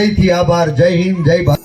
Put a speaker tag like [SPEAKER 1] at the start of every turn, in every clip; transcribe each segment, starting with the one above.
[SPEAKER 1] હૃદયથી આભાર. જય હિન્દ જય ભારત.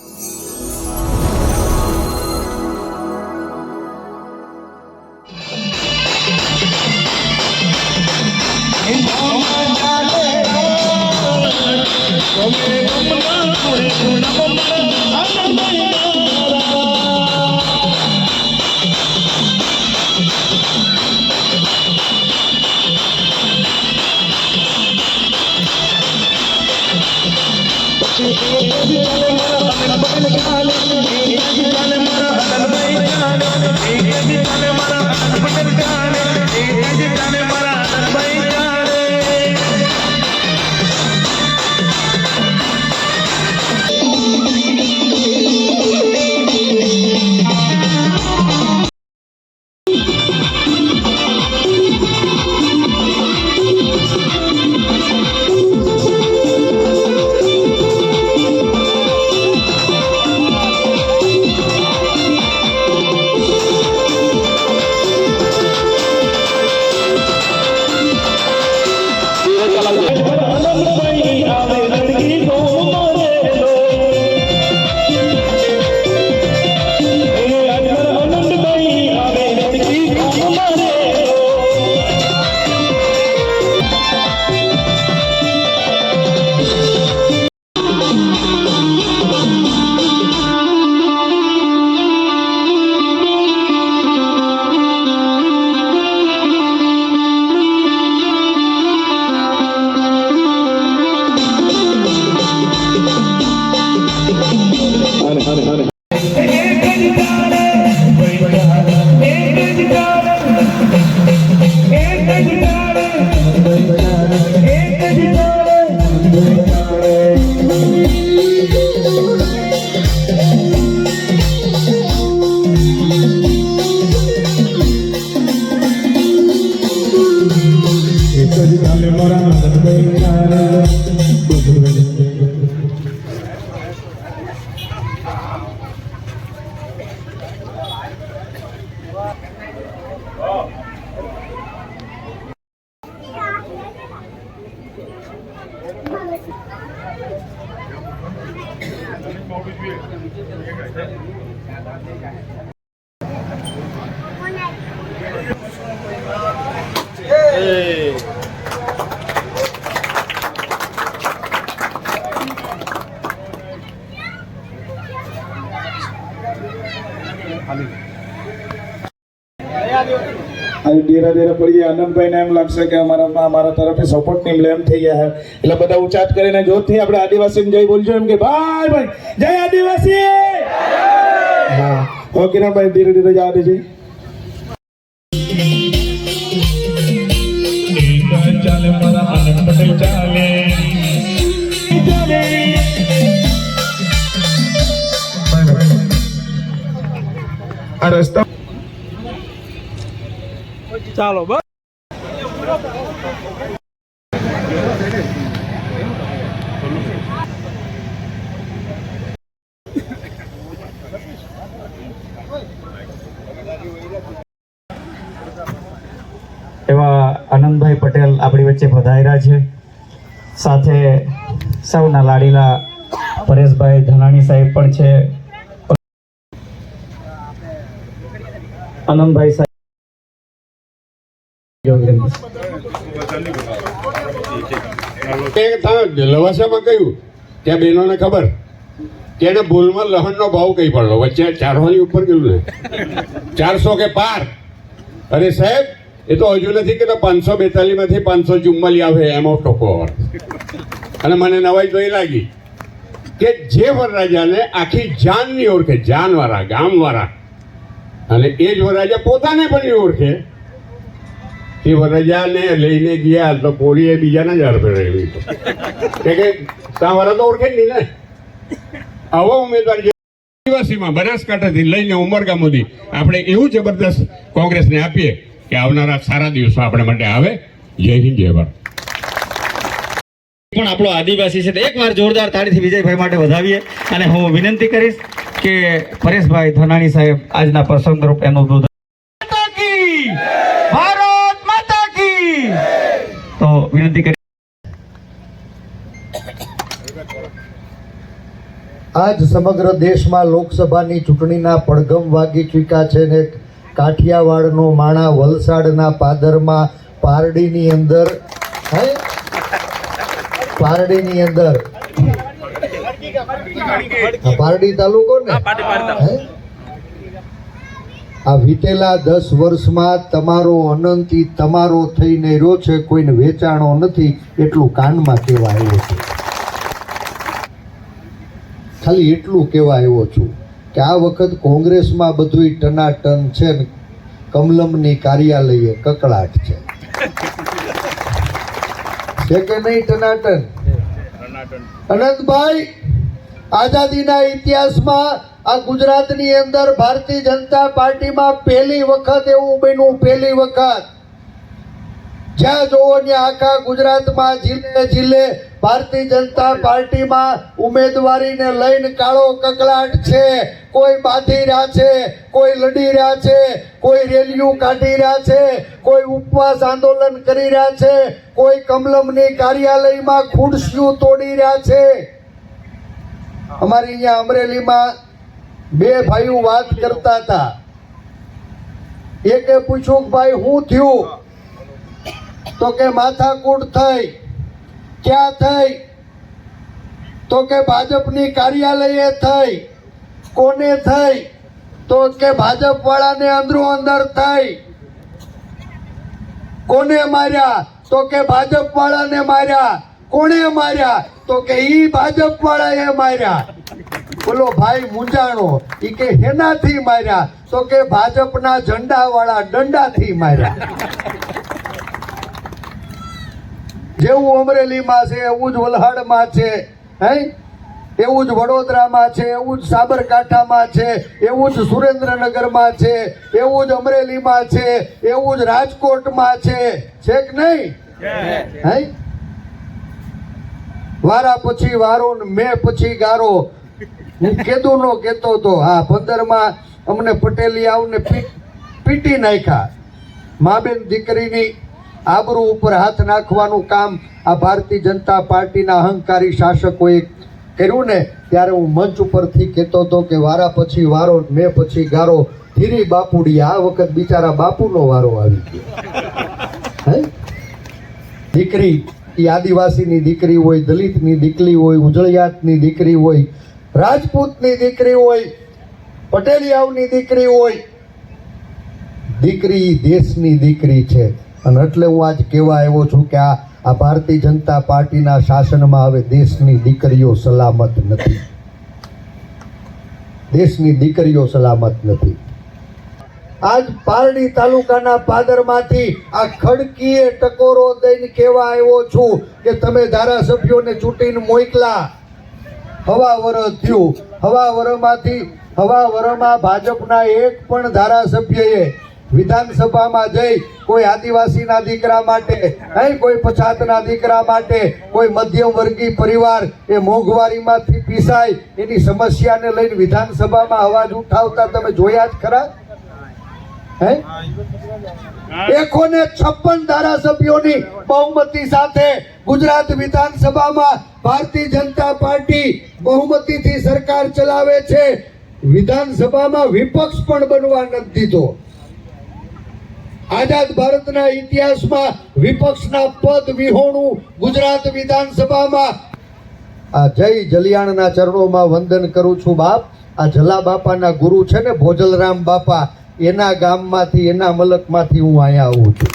[SPEAKER 2] આનંદભાઈને એમ લાગશે કે અમારા અમારા તરફથી સપોર્ટ નહીં મળે એમ થઈ ગયા છે. એટલે બધા ઉચાટ કરીને જોરથી આપણે આદિવાસીને જય બોલજો એમ કે ભાઈ ભાઈ જય આદિવાસી! હા હો કિરણભાઈ ધીરે ધીરે જવા દેજે. ચાલે મારા આનંદ પટેલ ચાલે આ રસ્તા
[SPEAKER 3] ચાલો બસ.
[SPEAKER 4] એવા આનંદભાઈ પટેલ આપણી વચ્ચે પધાર્યા છે. સાથે સૌના લાડીલા પરેશભાઈ ધનાણી સાહેબ પણ છે. આનંદભાઈ સાહેબ
[SPEAKER 5] લવાસામાં કહ્યું ત્યાં બહેનોને ખબર? કે ભૂલમાં લહણનો ભાવ કઈ પડલો વચ્ચે ચારવાની ઉપર ગયું ને ચારસો કે પાર. અરે સાહેબ, એ તો હજુ નથી કે પાંચસો બેતાલીસમાંથી પાંચસો ચુમ્માલી આવે, એમ ટોકો અને મને નવાઈ તો એ લાગી કે જે વરરાજાને આખી જાનની ઓળખે, જાનવાળા, ગામવાળા, અને એ જ વરરાજા પોતાને પણ ઓળખે. એ વરજાને લઈને ગયા તો પોલીએ બીજાને જ હરફે રહેલી તો. કે કે તો ઓળખે નહીં ને. આવો ઉમેદવાર જે આદિવાસીમાં બનાસકાંઠાથી લઈને ઉમરગામ સુધી આપણે એવું જબરદસ્ત કોંગ્રેસને આપીએ કે આવનારા સારા દિવસો આપણા માટે આવે. જય હિન્દ, જય ભારત.
[SPEAKER 4] પણ આપણો આદિવાસી છે તો એકવાર જોરદાર તાળીથી વિજયભાઈ માટે વધાવીએ અને હું વિનંતી કરીશ કે પરેશભાઈ ધનાણી સાહેબ આજના પ્રસંગ રૂપ એનું દૂધ ભારત માતા કી
[SPEAKER 1] આજ સમગ્ર દેશમાં લોકસભાની ચૂંટણીના પડઘમ વાગી ચૂક્યા છે ને કાઠિયાવાડનો માણા વલસાડના પાદરમાં પારડીની અંદર હે? પારડીની અંદર. પારડી તાલુકો ને? આ વીતેલા દસ વર્ષમાં તમારો અનંતી તમારો થઈને રહ્યો છે કોઈને વેચાણો નથી એટલું કાનમાં કહેવાય છું. ખાલી એટલું કહેવા આવ્યો છું કે આ વખત કોંગ્રેસમાં બધુંય ટનાટન છે ને કમલમની કાર્યાલયે કકળાટ છે. છે કે નહીં ટનાટન? અનંતભાઈ, આઝાદીના ઇતિહાસમાં આ ગુજરાતની અંદર ભારતીય જનતા પાર્ટીમાં પહેલી વખત એવું બન્યું, પહેલી વખત. જ્યાં જોવો ત્યાં આખા ગુજરાતમાં જિલ્લે જિલ્લે ભારતીય જનતા પાર્ટીમાં ઉમેદવારીને લઈને કાળો કકળાટ છે. કોઈ બાંધી રહ્યા છે, કોઈ લડી રહ્યા છે, કોઈ રેલીઓ કાઢી રહ્યા છે, કોઈ ઉપવાસ આંદોલન કરી રહ્યા છે, કોઈ કમલમની કાર્યાલયમાં ખુરશીઓ તોડી રહ્યા છે. અમારી અહીંયા અમરેલીમાં બે ભાઈઓ વાત કરતા હતા. એકે પૂછ્યું ભાઈ, હું થયું? તો કે, માથાકૂટ થઈ. ક્યાં થઈ? તો કે ભાજપની કાર્યાલયે થઈ. કોને થઈ? તો કે ભાજપ વાળાને અંદરો અંદર થઈ. કોને માર્યા? તો કે ભાજપ વાળાને માર્યા. કોણે માર્યા? તો કે ઈ ભાજપ વાળાએ માર્યા. બોલો ભાઈ મુંજાણો ઈ કે હેનાથી માર્યા. તો કે ભાજપના ઝંડા વાળા દંડાથી માર્યા. જેવું અમરેલીમાં છે એવું જ વલહાડમાં છે હે? એવું જ વડોદરામાં છે એવું જ સાબરકાંઠામાં છે એવું જ સુરેન્દ્રનગરમાં છે એવું જ અમરેલીમાં છે એવું જ રાજકોટમાં છે છે કે નહીં? હે? વારા પછી વારો ને મેં પછી ગારો. હું કેદું નો કેતો તો હા પંદરમાં અમને પટેલી આવને પી- પીટી નાખ્યા. મા બેન દીકરીની આબરૂ ઉપર હાથ નાખવાનું કામ આ ભારતીય જનતા પાર્ટીના અહંકારી શાસકોએ કર્યું ને ત્યારે હું મંચ ઉપરથી કહેતો હતો કે વારા પછી વારો, મેં પછી ગારો. ધીરી બાપુડી, આ વખત બિચારા બાપુનો વારો આવી ગયો. હે? દીકરી, એ આદિવાસીની દીકરી હોય, દલિતની દીકરી હોય, ઉજળિયાતની દીકરી હોય, રાજપૂતની દીકરી હોય, પટેલિયાઓની દીકરી હોય. દીકરી દેશની દીકરી છે. અને એટલે હું આજ કહેવા આવ્યો છું કે આ આ ભારતીય જનતા પાર્ટીના શાસનમાં હવે દેશની દીકરીઓ સલામત નથી. દેશની દીકરીઓ સલામત નથી. આજ પારડી તાલુકાના પાદરમાંથી આ ખડકીએ ટકોરો દઈને કહેવા આવ્યો છું કે તમે ધારાસભ્યોને ચૂંટીને મોકલા. હવા વરસ થયું. હવા વરમાંથી હવા વરમાં ભાજપના એક પણ ધારાસભ્યએ વિધાનસભામાં જઈ કોઈ આદિવાસીના દીકરા માટે નહીં કોઈ પછાતના દીકરા માટે, કોઈ મધ્યમ વર્ગીય પરિવાર એ મોંઘવારીમાંથી પીસાય, એની સમસ્યાને લઈને વિધાનસભામાં અવાજ ઉઠાવતા તમે જોયા જ ખરા? હે? એકસો ને છપ્પન ધારાસભ્યોની બહુમતી સાથે ગુજરાત વિધાનસભામાં ભારતીય જનતા પાર્ટી બહુમતીથી સરકાર ચલાવે છે. વિધાનસભામાં વિપક્ષ પણ બનવા નથી દીધો. આઝાદ ભારતના ઇતિહાસમાં વિપક્ષના પદ વિહોણું ગુજરાત વિધાનસભામાં. આ જય જલિયાણના ચરણોમાં વંદન કરું છું બાપ. આ જલા બાપાના ગુરુ છે ને ભોજલરામ બાપા, એના ગામમાંથી, એના મલકમાંથી હું અહીંયા આવું છું.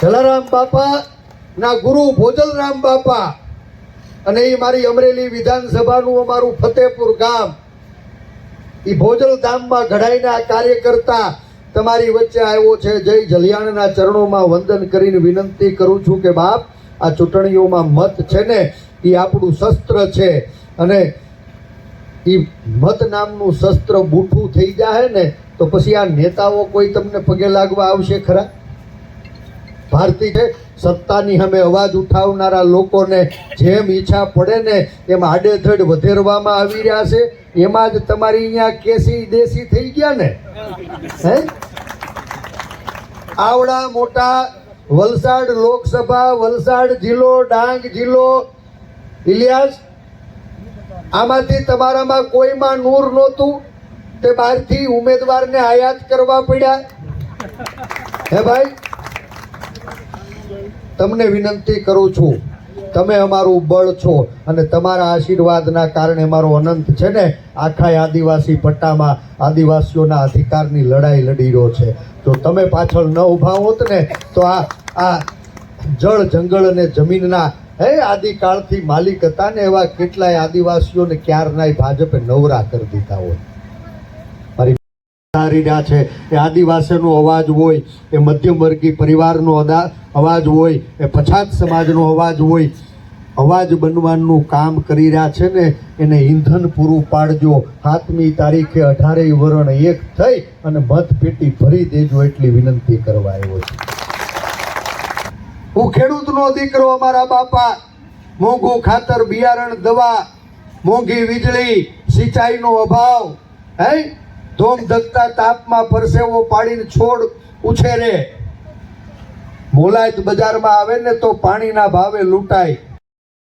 [SPEAKER 1] જલારામ બાપા ના ગુરુ ભોજલરામ બાપા અને એ મારી અમરેલી વિધાનસભાનું અમારું ફતેપુર ગામ. એ ભોજલ ધામમાં ઘડાઈના કાર્ય કરતા તમારી વચ્ચે આવ્યો છે. જય જલિયાણના ચરણોમાં વંદન કરીને વિનંતી કરું છું કે બાપ, આ ચૂંટણીઓમાં મત છે ને એ આપણું શસ્ત્ર છે. અને એ મત નામનું શસ્ત્ર બૂઠું થઈ જાય ને, તો પછી આ નેતાઓ કોઈ તમને પગે લાગવા આવશે ખરા? ભારતી છે, સત્તાની સામે અવાજ ઉઠાવનારા લોકોને જેમ ઈચ્છા પડે ને, એમ આડેધડ વધેરવામાં આવી રહ્યા છે. એમાં જ તમારી અહીંયા કેસી દેશી થઈ ગયા ને? હે? આવડા મોટા વલસાડ લોકસભા, વલસાડ જિલ્લો, ડાંગ જિલ્લો. ઇલિયાસ, આમાંથી તમારામાં કોઈમાં નૂર નહોતું તે બહારથી ઉમેદવારને આયાત કરવા પડ્યા. હે ભાઈ? તમને વિનંતી કરું છું તમે અમારું બળ છો અને તમારા આશીર્વાદના કારણે મારો અનંત છે ને આખા આદિવાસી પટ્ટામાં આદિવાસીઓના અધિકારની લડાઈ લડી રહ્યો છે. જો તમે પાછળ ન ઊભા હોત ને તો આ આ જળ, જંગલ અને જમીનના, હે, આદિકાળથી માલિક હતા ને એવા કેટલાય આદિવાસીઓને ક્યારનાય ભાજપે નવરા કરી દીધા હોય. રહ્યા છે. એ આદિવાસીનો અવાજ હોય, એ મધ્યમ વર્ગી પરિવારનો અદા, અવાજ હોય, એ પછાત સમાજનો અવાજ હોય, અવાજ બનવાનું કામ કરી રહ્યા છે ને, એને ઈંધન પૂરું પાડજો. સાતમી તારીખે અઢારેય વરણ એક થઈ અને મતપેટી ભરી દેજો એટલી વિનંતી કરવા આવ્યો છે. હું ખેડૂતનો દીકરો, અમારા બાપા. મોંઘું ખાતર બિયારણ દવા, મોંઘી વીજળી, સિંચાઈનો અભાવ. હે? ધોમ ધકતા તાપમાં પરસેવો પાડીને છોડ ઉછેરે. મોલાયત બજારમાં આવે ને તો પાણીના ભાવે લૂંટાય.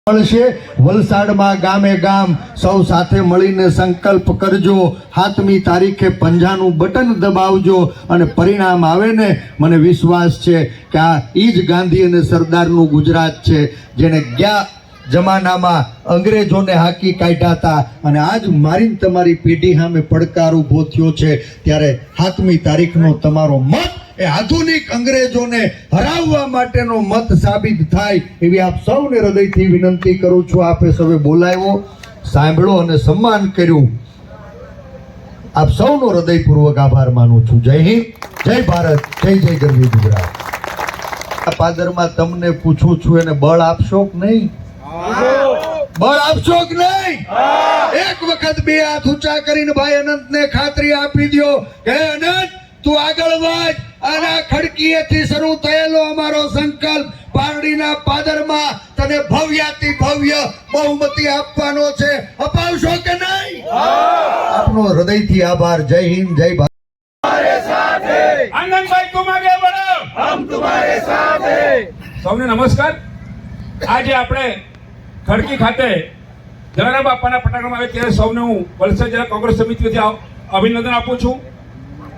[SPEAKER 1] મળશે વલસાડમાં ગામે ગામ. સૌ સાથે મળીને સંકલ્પ કરજો. સાતમી તારીખે પંજાનું બટન દબાવજો અને પરિણામ આવે ને મને વિશ્વાસ છે કે આ ઈ જ ગાંધી અને સરદારનું ગુજરાત છે જેને ગયા જમાનામાં અંગ્રેજોને હાકી કાઢ્યા હતા અને આજ મારીને તમારી પેઢી સામે પડકાર ઊભો થયો છે. ત્યારે સાતમી તારીખનો તમારો મત એ આધુનિક અંગ્રેજોને હરાવવા માટેનો મત સાબિત થાય એવી આપ સૌને હૃદયથી વિનંતી કરું છું. આપે સૌએ બોલાવ્યો સાંભળો અને સન્માન કર્યું. આપ સૌનો હૃદયપૂર્વક આભાર માનું છું. જય હિન્દ, જય ભારત, જય જય ગરવી ગુજરાત. આ પાદરમાં તમને પૂછું છું, એને બળ આપશો કે નહીં? બળ આપશો કે નહીં? એક વખત બે હાથ ઊંચા કરીને ભાઈ અનંતને ખાતરી આપી દો કે અનંત તું આગળ વધ. અને આ ખડકીએથી શરૂ થયેલો અમારો સંકલ્પ પારડીના પાદરમાં તને ભવ્યાતિ ભવ્ય બહુમતી આપવાનો છે. અપાવશો કે નહીં? આપનો હૃદયથી આભાર. જય હિન્દ જય ભારત.
[SPEAKER 3] આનંદભાઈ તુમ આગે બઢો હમ તમારે સાથ. હૈ સૌને નમસ્કાર. આજે આપણે ખડકી ખાતે જલારામ બાપાના પટાકામાં આવે ત્યારે સૌને હું વલસાડ જિલ્લા કોંગ્રેસ સમિતિથી અભિનંદન આપું છું.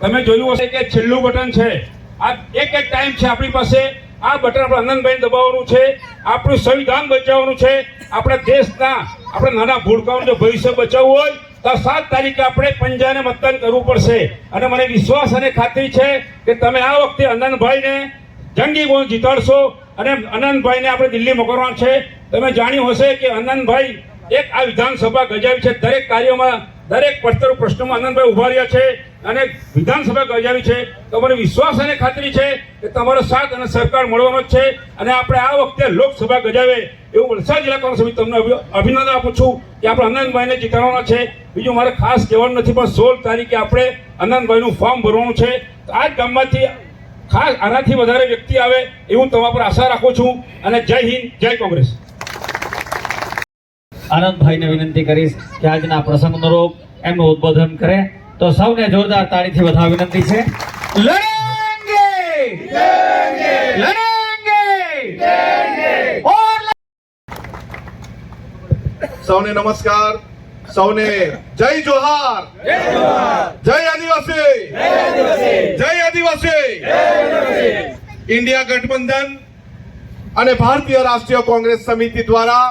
[SPEAKER 3] તમે જોયું હશે કે છેલ્લું બટન છે. આ એક એક ટાઈમ છે આપણી પાસે. આ બટન આપણે આનંદભાઈ દબાવવાનું છે. આપણું સંવિધાન બચાવવાનું છે. આપણા દેશના, આપણા નાના ભૂડકાઓનું જો ભવિષ્ય બચાવવું હોય, તો સાત તારીખે આપણે પંજાને મતદાન કરવું પડશે. અને મને વિશ્વાસ અને ખાતરી છે કે તમે આ વખતે આનંદભાઈને જંગી ગુણ જીતાડશો. અને અનંતભાઈને આપણે દિલ્હી મોકલવાના છે. તમે જાણ્યું હશે કે અનંતભાઈ એક આ વિધાનસભા ગજાવી છે. દરેક કાર્યોમાં, દરેક પડતર પ્રશ્નોમાં આનંદભાઈ ઊભા રહ્યા છે અને વિધાનસભા ગજાવી છે. તો મને વિશ્વાસ અને ખાતરી છે કે તમારો સાથ અને સહકાર મળવાનો જ છે. અને આપણે આ વખતે લોકસભા ગજાવે એવું વલસાડ જિલ્લા કોંગ્રેસ સમિતિ તમને અભિનંદન આપું છું કે આપણે અનંતભાઈને જીતાડવાના છે. બીજું મારે ખાસ કહેવાનું નથી, પણ સોળ તારીખે આપણે અનંતભાઈનું ફોર્મ ભરવાનું છે. આ જ ગામમાંથી ખાસ આનાથી વધારે વ્યક્તિ આવે એવું તમારા પર આશા રાખું છું. અને જય હિન્દ જય કોંગ્રેસ.
[SPEAKER 4] આનંદભાઈને વિનંતી કરીશ કે આજના પ્રસંગનો રૂપ એમનું ઉદ્બોધન કરે. તો સૌને જોરદાર તાળીથી વધાવવા વિનંતી છે. લડેંગે! લડેંગે!
[SPEAKER 6] સૌને નમસ્કાર. સૌને જય જોહાર. જય આદિવાસી. જય આદિવાસી. ઇન્ડિયા ગઠબંધન અને ભારતીય રાષ્ટ્રીય કોંગ્રેસ સમિતિ દ્વારા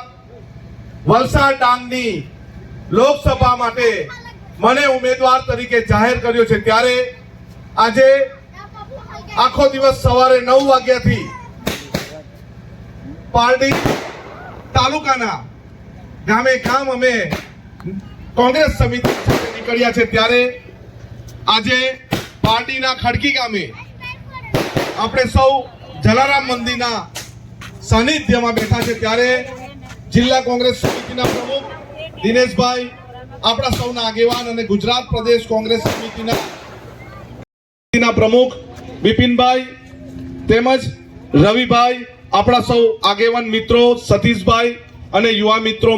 [SPEAKER 6] વલસાડ ડાંગની લોકસભા માટે મને ઉમેદવાર તરીકે જાહેર કર્યો છે. ત્યારે આજે આખો દિવસ સવારે નવ વાગ્યાથી પારડી તાલુકાના ગામે ગામ અમે કોંગ્રેસ સમિતિ નીકળ્યા છે ત્યારે આજે પાર્ટીના ખડકી ગામે આપણે સૌ જલારામ મંદિરના સાનિધ્યમાં બેઠા છે ત્યારે જિલ્લા કોંગ્રેસ સમિતિના પ્રમુખ દિનેશભાઈ, આપણા સૌના આગેવાન અને ગુજરાત પ્રદેશ કોંગ્રેસ સમિતિના સમિતિના પ્રમુખ બિપિનભાઈ તેમજ રવિભાઈ, આપણા સૌ આગેવાન મિત્રો સતીશભાઈ અને યુવા મિત્રો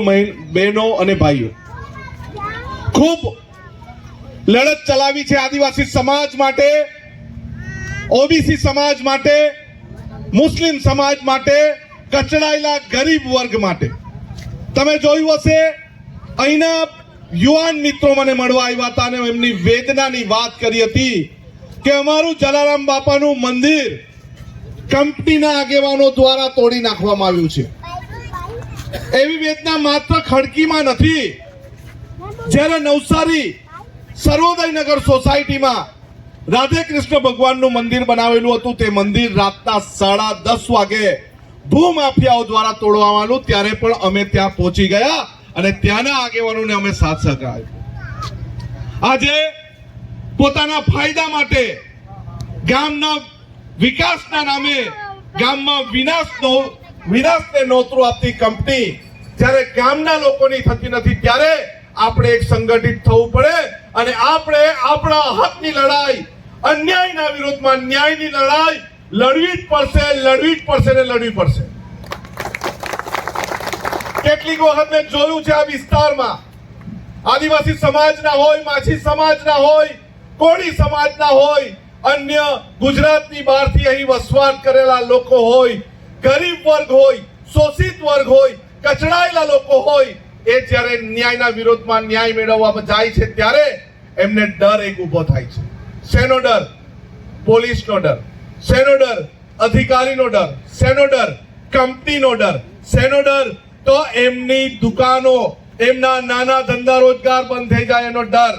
[SPEAKER 6] બહેનો અને ભાઈઓ. ખૂબ લડત ચલાવી છે આદિવાસી સમાજ માટે, ઓબીસી સમાજ માટે, મુસ્લિમ સમાજ માટે, કચડાયેલા ગરીબ વર્ગ માટે. તમે જોયું હશે, અહીંના યુવાન મિત્રો મને મળવા આવ્યા હતા અને એમની વેદનાની વાત કરી હતી કે અમારું જલારામ બાપાનું મંદિર કંપનીના આગેવાનો દ્વારા તોડી નાખવામાં આવ્યું છે. એવી વેદના માત્ર ખડકીમાં નથી જ્યારે નવસારી સર્વોદયનગર સોસાયટીમાં રાધે કૃષ્ણ ભગવાનનું મંદિર બનાવેલું હતું, તે મંદિર રાતના સાડા દસ વાગે ભૂમાફિયાઓ દ્વારા તોડવાનું ત્યારે પણ અમે ત્યાં પહોંચી ગયા અને ત્યાંના આગેવાનોને અમે સાથ સહકાર આજે પોતાના ફાયદા માટે ગામના વિકાસના નામે ગામમાં વિનાશનો વિનાશને નોતરું આપતી કંપની જ્યારે ગામના લોકોની થતી નથી, ત્યારે આપણે એક સંગઠિત થવું પડે અને આપણે આપણા હકની લડાઈ, અન્યાયના વિરોધમાં ન્યાયની લડાઈ લડવી જ પડશે, લડવી જ પડશે ને લડવી પડશે. કેટલીક વખત મેં જોયું છે આ વિસ્તારમાં. આદિવાસી સમાજના હોય, માછી સમાજના હોય, કોળી સમાજના હોય, અન્ય ગુજરાતની બહારથી અહીં વસવાટ કરેલા લોકો હોય, ગરીબ વર્ગ હોય, શોષિત વર્ગ હોય, કચડાયેલા લોકો હોય એ જ્યારે ન્યાયના વિરોધમાં ન્યાય મેળવવા જાય છે ત્યારે એમને ડર એક ઊભો થાય છે. શેનો ડર? પોલીસનો ડર. શેનો ડર? અધિકારીનો ડર. શેનો ડર? કંપનીનો ડર. શેનો ડર? તો એમની દુકાનો, એમના નાના ધંધા રોજગાર બંધ થઈ જાય એનો ડર.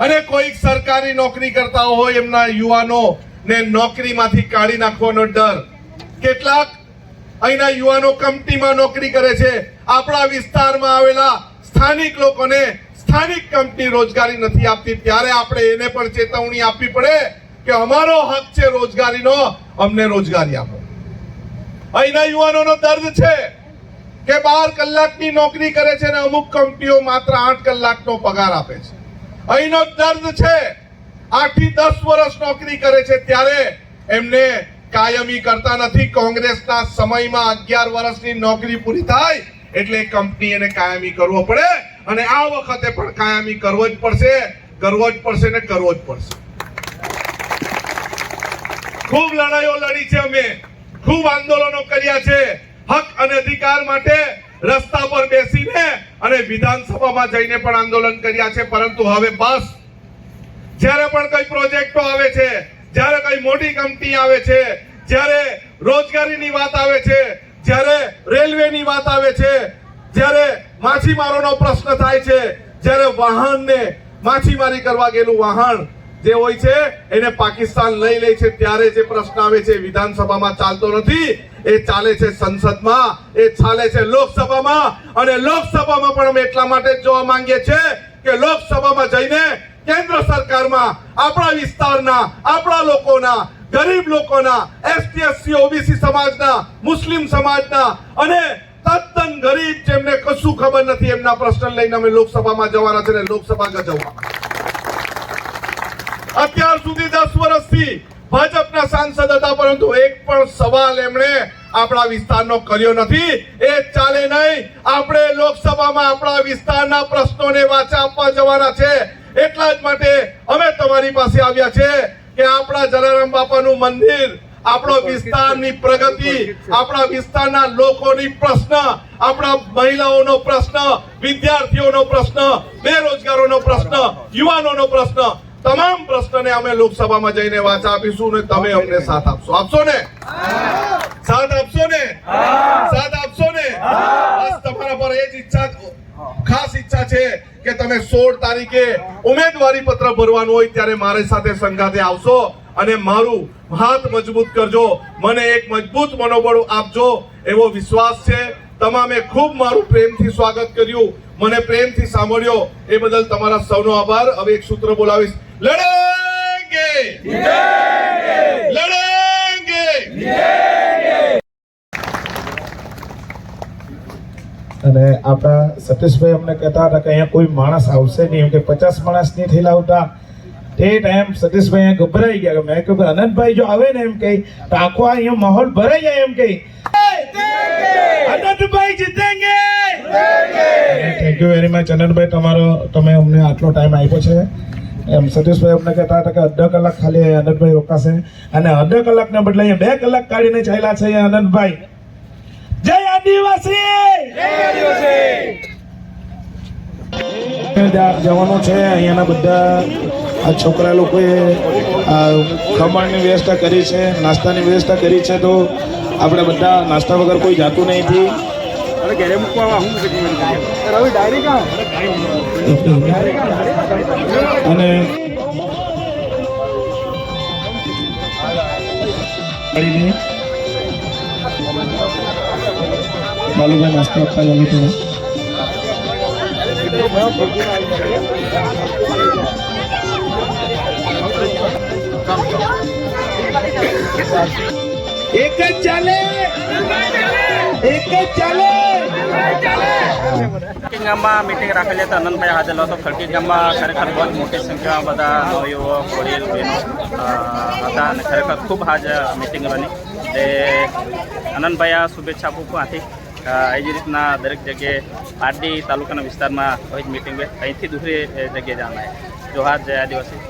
[SPEAKER 6] અને કોઈક સરકારી નોકરી કરતા હોય એમના યુવાનો ને નોકરીમાંથી કાઢી નાખવાનો ડર. કેટલાક અહીંના યુવાનો કંપનીમાં નોકરી કરે છે. આપણા વિસ્તારમાં આવેલા સ્થાનિક લોકોને સ્થાનિક કંપની રોજગારી નથી આપતી. ત્યારે આપણે એને પણ ચેતવણી આપવી પડે કે અમારો હક છે રોજગારીનો, અમને રોજગારી આપો. અહીંના યુવાનોનો દર્દ છે કે બાર કલાકની નોકરી કરે છે અને અમુક કંપનીઓ માત્ર આઠ કલાકનો પગાર આપે છે. અહીંનો દર્દ છે આઠથી દસ વર્ષ નોકરી કરે છે ત્યારે એમને કાયમી કરતા નથી. કોંગ્રેસના સમયમાં અગિયાર વર્ષની નોકરી પૂરી થાય એટલે કંપની એને કાયમી કરવો પડે અને આ વખતે પણ કાયમી કરવો જ પડશે, કરવો જ પડશે ને કરવો જ પડશે. ખૂબ લડાઈઓ લડી છે અમે. ખૂબ આંદોલનો કર્યા છે. હક અને અધિકાર માટે રસ્તા પર બેસીને અને વિધાનસભામાં જઈને પણ આંદોલન કર્યા છે. પરંતુ હવે બસ. જ્યારે પણ કઈ પ્રોજેક્ટો આવે છે, જ્યારે કઈ મોટી કંપની આવે છે જ્યારે રોજગારીની વાત આવે છે, જ્યારે રેલવેની વાત આવે છે, જ્યારે માછીમારોનો પ્રશ્ન થાય છે, જ્યારે વાહનને માછીમારી કરવા ગયેલું વાહન જે હોય છે, એને પાકિસ્તાન લઈ લે છે, ત્યારે જે પ્રશ્ન આવે છે, વિધાનસભામાં ચાલતો નથી, એ ચાલે છે સંસદમાં, એ ચાલે છે લોકસભામાં, અને લોકસભામાં પણ અમે એટલા માટે જ જોવા માંગીએ છીએ કે લોકસભામાં જઈને કેન્દ્ર સરકારમાં આપણા વિસ્તારના, આપણા લોકોના ગરીબ લોકોના એસટી એસસી ઓબીસી સમાજના, મુસ્લિમ સમાજના અને તદ્દન ગરીબ જેમને કશું ખબર નથી, એમના પ્રશ્ન લઈને અમે લોકસભામાં જવાના છે ને લોકસભા ગજવવા અત્યાર સુધી દસ વર્ષથી ભાજપના સાંસદ હતા, પરંતુ એક પણ સવાલ એમણે આપણા વિસ્તારનો કર્યો નથી. એ ચાલે નહીં. આપણે લોકસભામાં આપણા વિસ્તારના પ્રશ્નોને વાચા આપવા જવાના છે. એટલા જ માટે અમે તમારી પાસે આવ્યા છે. કે આપણા જલારામ બાપાનું મંદિર આપણો વિસ્તારની પ્રગતિ આપણા વિસ્તારના લોકોની પ્રશ્ન આપણા મહિલાઓનો પ્રશ્ન વિદ્યાર્થીઓનો પ્રશ્ન બેરોજગારોનો પ્રશ્ન યુવાનોનો પ્રશ્ન તમામ પ્રશ્નને અમે લોકસભામાં જઈને વાચા આપીશું ને તમે અમને સાથ આપશો. આપશો ને? સાથ આપશો ને? સાથ આપશો ને? બસ તમારા પર એ જ ઈચ્છા ખાસ ઈચ્છા છે કે તમે સોળ તારીખે ઉમેદવારી પત્ર ભરવાનું હોય ત્યારે મારી સાથે સંગાથે આવશો અને મારું હાથ મજબૂત કરજો. મને એક મજબૂત મનોબળ આપજો એવો વિશ્વાસ છે. તમામે ખૂબ મારું પ્રેમથી સ્વાગત કર્યું. મને પ્રેમથી સાંભળ્યો. એ બદલ તમારા સૌનો આભાર. હવે એક સૂત્ર બોલાવીશ. લડેંગે! લડેંગે!
[SPEAKER 2] અને આપણા સતીશભાઈ અમને કહેતા હતા કે અહીંયા કોઈ માણસ આવશે નહીં. એમ કે પચાસ માણસ નહીં થયેલા આવતા. તે ટાઈમ સતીશભાઈ અહીંયા ગભરાઈ ગયા. મેં કહ્યું અનંતભાઈ જો આવે ને એમ કહી, તો આખો અહીંયા માહોલ ભરાઈ જાય એમ કહી. Anantbhai જીતેંગે! Thank you very much Anantbhai, તમારો, તમે અમને આટલો ટાઈમ આપ્યો છે. એમ સતીશભાઈ અમને કહેતા હતા કે અડધો કલાક ખાલી અનંતભાઈ રોકાશે. અને અડધો કલાકના બદલે અહીંયા બે કલાક કાઢીને ચાલ્યા છે અનંતભાઈ. જય આદિ જવાનું છે અહીંયાના બધા આ છોકરા લોકોએ ખમણની વ્યવસ્થા કરી છે નાસ્તાની વ્યવસ્થા કરી છે તો આપણે બધા નાસ્તા વગર કોઈ જાતું નહીં અને કરીને બાલુભાઈ નાસ્તો આપવા લાગે છે એક જ ચાલે! એક જ ચાલે!
[SPEAKER 7] ખડકી ગામમાં મિટિંગ રાખેલી હતી આનંદભાઈ હાજર હતો. ખડકી ગામમાં ખરેખર બહુ મોટી સંખ્યામાં બધા નવયુવક વડીલ બહેનો હતા અને ખરેખર ખૂબ હાજર મિટિંગ બની. તે આનંદભાઈ આ શુભેચ્છા આપું અ, એ જ રીતના દરેક જગ્યાએ પારડી તાલુકાના વિસ્તારમાં હોય જ મિટિંગ હોય. અહીંથી દૂસરી જગ્યાએ જવાના જોહાર જય આદિવાસી.